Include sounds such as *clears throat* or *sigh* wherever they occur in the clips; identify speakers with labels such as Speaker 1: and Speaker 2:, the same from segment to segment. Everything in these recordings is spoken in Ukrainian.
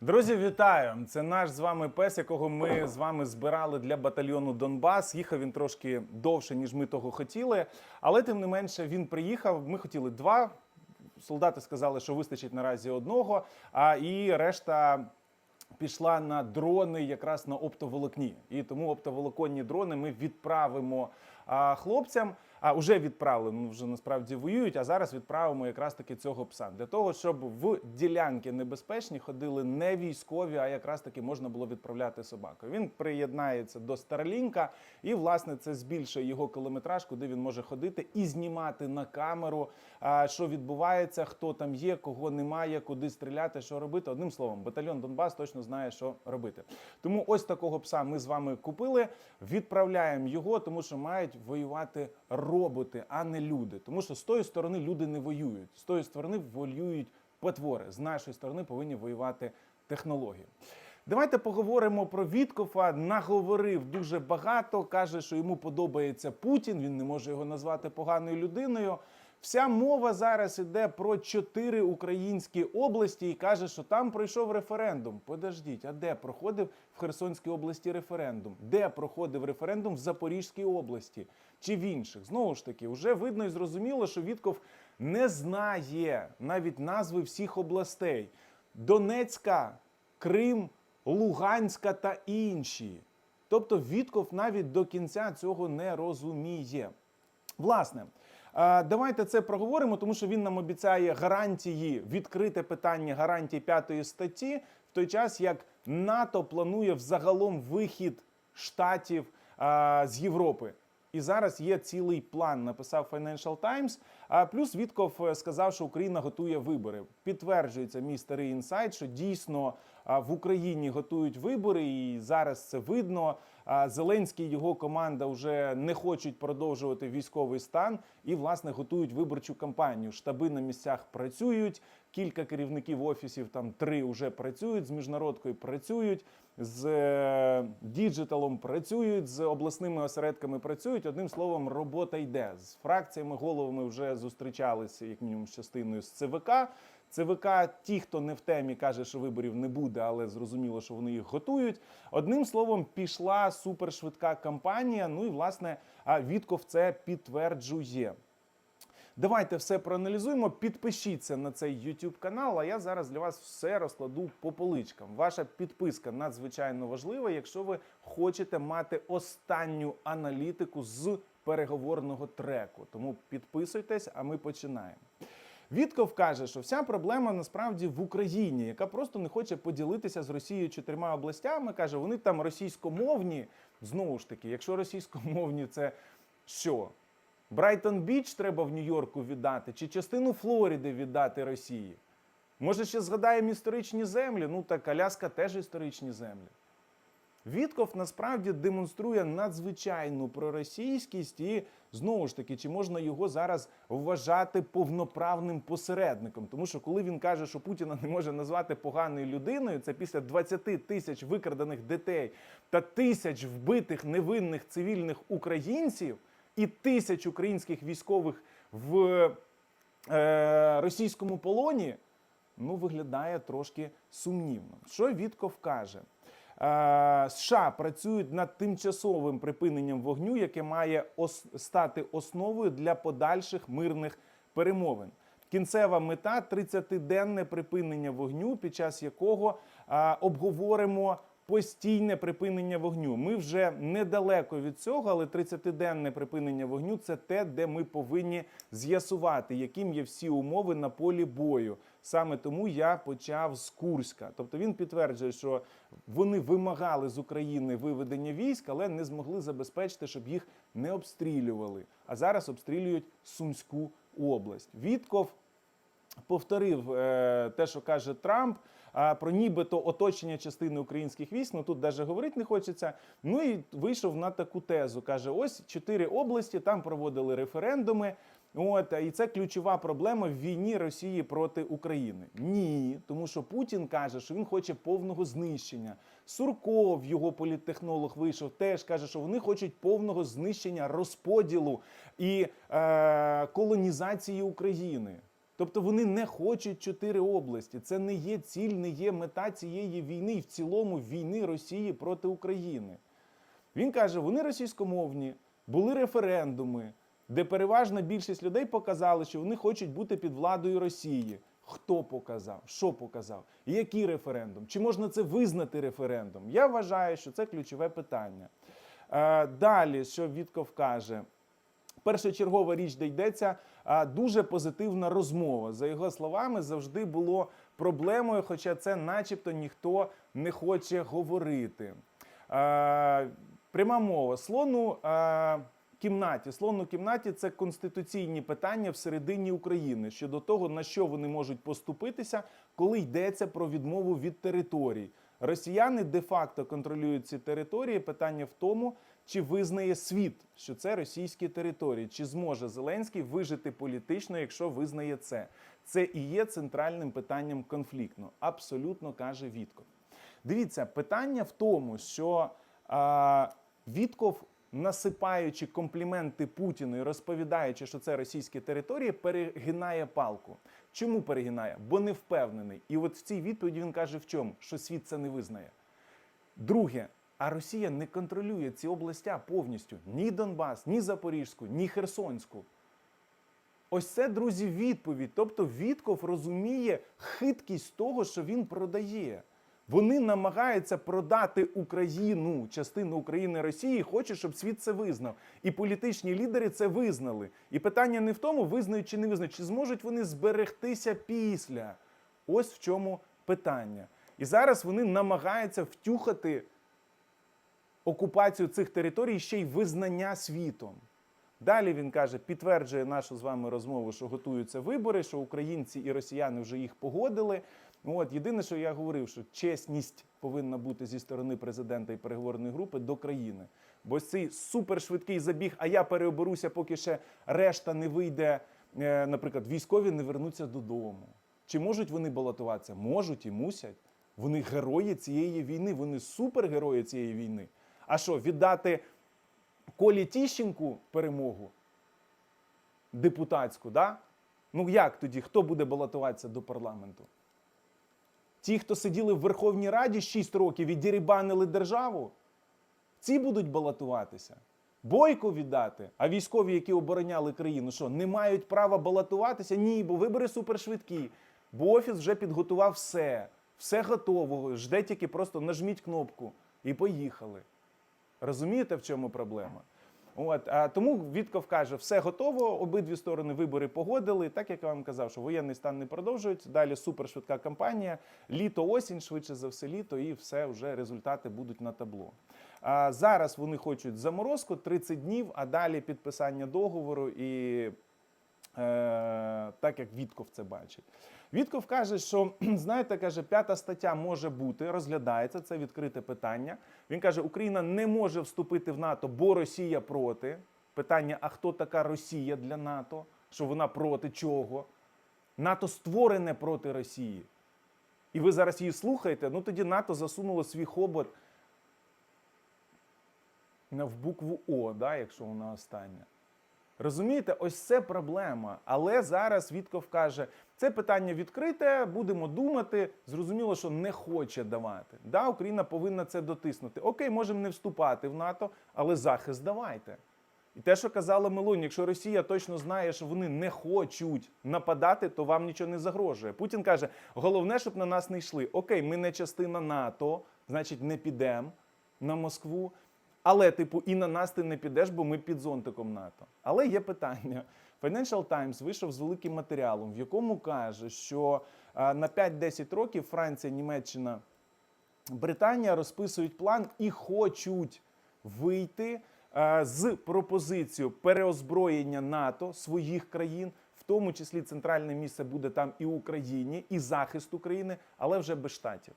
Speaker 1: Друзі, вітаю! Це наш з вами пес, якого ми з вами збирали для батальйону Донбас. Їхав він трошки довше, ніж ми того хотіли. Але тим не менше він приїхав. Ми хотіли два. Солдати сказали, що вистачить наразі одного, а і решта. Пішла на дрони якраз на оптоволокні, і тому оптоволоконні дрони ми відправимо а, хлопцям. А вже відправили, ну вже насправді воюють. А зараз відправимо якраз таки цього пса для того, щоб в ділянки небезпечні ходили не військові, а якраз таки можна було відправляти собаку. Він приєднається до Старлінка, і власне це збільшує його кілометраж, куди він може ходити і знімати на камеру, що відбувається, хто там є, кого немає, куди стріляти, що робити. Одним словом, батальйон Донбас точно знає, що робити. Тому ось такого пса ми з вами купили. Відправляємо його, тому що мають воювати роботи, а не люди. Тому що з тої сторони люди не воюють, з тої сторони воюють потвори. З нашої сторони повинні воювати технології. Давайте поговоримо про Віткофа. Наговорив дуже багато. каже, що йому подобається Путін. Він не може його назвати поганою людиною. Вся мова зараз іде про чотири українські області і каже, що там пройшов референдум. Подождіть, а де проходив в Херсонській області референдум? Де проходив референдум в Запорізькій області чи в інших? Знову ж таки, вже видно і зрозуміло, що Вітков не знає навіть назви всіх областей: Донецька, Крим, Луганська та інші. Тобто Вітков навіть до кінця цього не розуміє. Власне, давайте це проговоримо, тому що він нам обіцяє гарантії, відкрите питання гарантій п'ятої статті, в той час як НАТО планує взагалом вихід штатів е, з Європи. І зараз є цілий план, написав Financial Times. А плюс Вітков е, сказав, що Україна готує вибори. Підтверджується мій старий інсайт, що дійсно в Україні готують вибори, і зараз це видно. Зеленський його команда вже не хочуть продовжувати військовий стан і власне готують виборчу кампанію. Штаби на місцях працюють. Кілька керівників офісів, там три вже працюють з міжнародкою, працюють з е, діджиталом, працюють з обласними осередками. Працюють одним словом, робота йде з фракціями, головами вже зустрічалися, як мінімум, з частиною з ЦВК. ЦВК, ті, хто не в темі, каже, що виборів не буде, але зрозуміло, що вони їх готують. Одним словом, пішла супершвидка кампанія. Ну і власне Вітков це підтверджує. Давайте все проаналізуємо. Підпишіться на цей YouTube канал. А я зараз для вас все розкладу по поличкам. Ваша підписка надзвичайно важлива, якщо ви хочете мати останню аналітику з переговорного треку. Тому підписуйтесь, а ми починаємо. Вітков каже, що вся проблема насправді в Україні, яка просто не хоче поділитися з Росією чотирма областями. каже, вони там російськомовні. Знову ж таки, якщо російськомовні, це що? Брайтон Біч треба в Нью-Йорку віддати, чи частину Флориди віддати Росії? Може, ще згадаємо історичні землі? Ну так Аляска теж історичні землі. Вітков насправді демонструє надзвичайну проросійськість, і знову ж таки, чи можна його зараз вважати повноправним посередником? Тому що коли він каже, що Путіна не може назвати поганою людиною, це після 20 тисяч викрадених дітей та тисяч вбитих невинних цивільних українців і тисяч українських військових в е, російському полоні, ну виглядає трошки сумнівно. Що Вітков каже? Е, США працюють над тимчасовим припиненням вогню, яке має стати основою для подальших мирних перемовин. Кінцева мета 30-денне припинення вогню, під час якого е, обговоримо постійне припинення вогню. Ми вже недалеко від цього, але 30-денне припинення вогню це те, де ми повинні з'ясувати, яким є всі умови на полі бою. Саме тому я почав з Курська. Тобто він підтверджує, що вони вимагали з України виведення військ, але не змогли забезпечити, щоб їх не обстрілювали. А зараз обстрілюють Сумську область. Вітков повторив е, те, що каже Трамп. А про нібито оточення частини українських військ, ну тут навіть говорити не хочеться. Ну і вийшов на таку тезу. каже: ось чотири області там проводили референдуми. От і це ключова проблема в війні Росії проти України. Ні, тому що Путін каже, що він хоче повного знищення. Сурков, його політтехнолог, вийшов, теж каже, що вони хочуть повного знищення розподілу і е, колонізації України. Тобто вони не хочуть чотири області. Це не є ціль, не є мета цієї війни і в цілому війни Росії проти України. Він каже: вони російськомовні, були референдуми, де переважна більшість людей показали, що вони хочуть бути під владою Росії. Хто показав? Що показав? Який референдум? Чи можна це визнати референдум? Я вважаю, що це ключове питання. Е, Далі, що Вітков каже, першочергова річ, де йдеться, дуже позитивна розмова. За його словами, завжди було проблемою, хоча це, начебто, ніхто не хоче говорити. Е, Пряма мова. Слону е, кімнаті. Слон у кімнаті це конституційні питання всередині України щодо того, на що вони можуть поступитися, коли йдеться про відмову від територій. Росіяни де-факто контролюють ці території. Питання в тому, чи визнає світ, що це російські території, чи зможе Зеленський вижити політично, якщо визнає це. Це і є центральним питанням конфлікту. Абсолютно каже Вітков. Дивіться, питання в тому, що а, Вітков, насипаючи компліменти Путіну і розповідаючи, що це російські території, перегинає палку. Чому перегинає? Бо не впевнений. І от в цій відповіді він каже: в чому? Що світ це не визнає. Друге, а Росія не контролює ці областя повністю ні Донбас, ні Запорізьку, ні Херсонську. Ось це, друзі, відповідь. Тобто Вітков розуміє хиткість того, що він продає. Вони намагаються продати Україну, частину України Росії, і хочуть, щоб світ це визнав. І політичні лідери це визнали. І питання не в тому, визнають чи не визнають, чи зможуть вони зберегтися після. Ось в чому питання. І зараз вони намагаються втюхати окупацію цих територій ще й визнання світом. Далі він каже, підтверджує нашу з вами розмову, що готуються вибори, що українці і росіяни вже їх погодили. От єдине, що я говорив, що чесність повинна бути зі сторони президента і переговорної групи до країни. Бо цей супершвидкий забіг, а я переоберуся, поки ще решта не вийде, е, наприклад, військові не вернуться додому. Чи можуть вони балотуватися? Можуть і мусять. Вони герої цієї війни, вони супергерої цієї війни. А що, віддати Колі Тіщенку перемогу депутатську, да? Ну як тоді? Хто буде балотуватися до парламенту? Ті, хто сиділи в Верховній Раді 6 років і дірібанили державу, ці будуть балотуватися. Бойко віддати, а військові, які обороняли країну, що не мають права балотуватися? Ні, бо вибори супершвидкі. Бо офіс вже підготував все, все готово. Жде тільки просто нажміть кнопку і поїхали. Розумієте, в чому проблема? От, а тому Вітков каже, все готово, обидві сторони вибори погодили. Так як я вам казав, що воєнний стан не продовжується. Далі супершвидка кампанія. Літо, осінь, швидше за все, літо, і все вже результати будуть на табло. А зараз вони хочуть заморозку 30 днів, а далі підписання договору і так як Вітков це бачить. Вітков каже, що *clears throat* знаєте, каже, п'ята стаття може бути, розглядається це відкрите питання. Він каже, Україна не може вступити в НАТО, бо Росія проти. Питання: а хто така Росія для НАТО? Що вона проти чого? НАТО створене проти Росії. І ви зараз її слухаєте, ну тоді НАТО засунуло свій хобот в букву О, да, якщо вона остання. Розумієте, ось це проблема. Але зараз Вітков каже, це питання відкрите, будемо думати. Зрозуміло, що не хоче давати. Да, Україна повинна це дотиснути. Окей, можемо не вступати в НАТО, але захист давайте. І те, що казала Мелоні, якщо Росія точно знає, що вони не хочуть нападати, то вам нічого не загрожує. Путін каже: головне, щоб на нас не йшли. Окей, ми не частина НАТО, значить, не підемо на Москву. Але, типу, і на нас ти не підеш, бо ми під зонтиком НАТО. Але є питання. Financial Times вийшов з великим матеріалом, в якому каже, що на 5-10 років Франція, Німеччина, Британія розписують план і хочуть вийти е, з пропозицією переозброєння НАТО своїх країн, в тому числі центральне місце буде там і Україні, і захист України, але вже без штатів.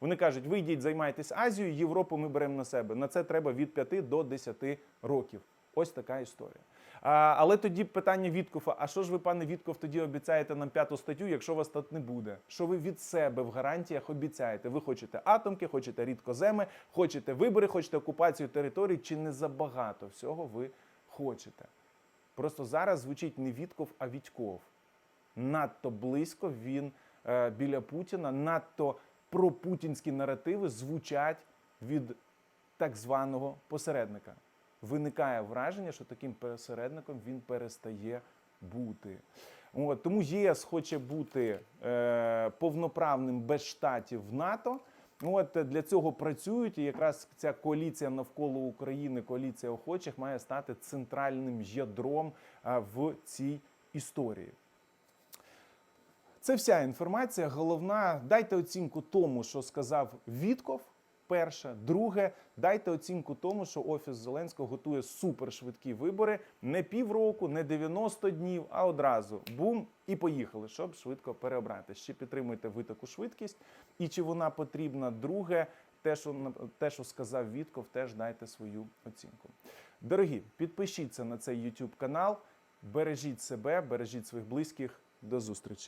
Speaker 1: Вони кажуть, ви йдіть, займайтесь Азією, Європу ми беремо на себе. На це треба від 5 до 10 років. Ось така історія. А, але тоді питання Віткофа: а що ж ви, пане Вітков, тоді обіцяєте нам п'яту статтю, якщо вас тут не буде? Що ви від себе в гарантіях обіцяєте? Ви хочете атомки, хочете рідкоземи, хочете вибори, хочете окупацію територій, чи не забагато всього ви хочете? Просто зараз звучить не Вітков, а Вітьков. надто близько. Він е, біля Путіна, надто пропутінські наративи звучать від так званого посередника. Виникає враження, що таким посередником він перестає бути. От, тому ЄС хоче бути е, повноправним без штатів в НАТО. От для цього працюють, і якраз ця коаліція навколо України, коаліція охочих, має стати центральним ядром в цій історії. Це вся інформація. Головна, дайте оцінку тому, що сказав Вітков. Перше, друге, дайте оцінку тому, що офіс Зеленського готує супершвидкі вибори не півроку, не 90 днів, а одразу бум і поїхали, щоб швидко переобрати. Ще підтримуйте ви таку швидкість, і чи вона потрібна? Друге, те, що те, що сказав Вітков, теж дайте свою оцінку. Дорогі, підпишіться на цей YouTube канал, бережіть себе, бережіть своїх близьких. До зустрічі.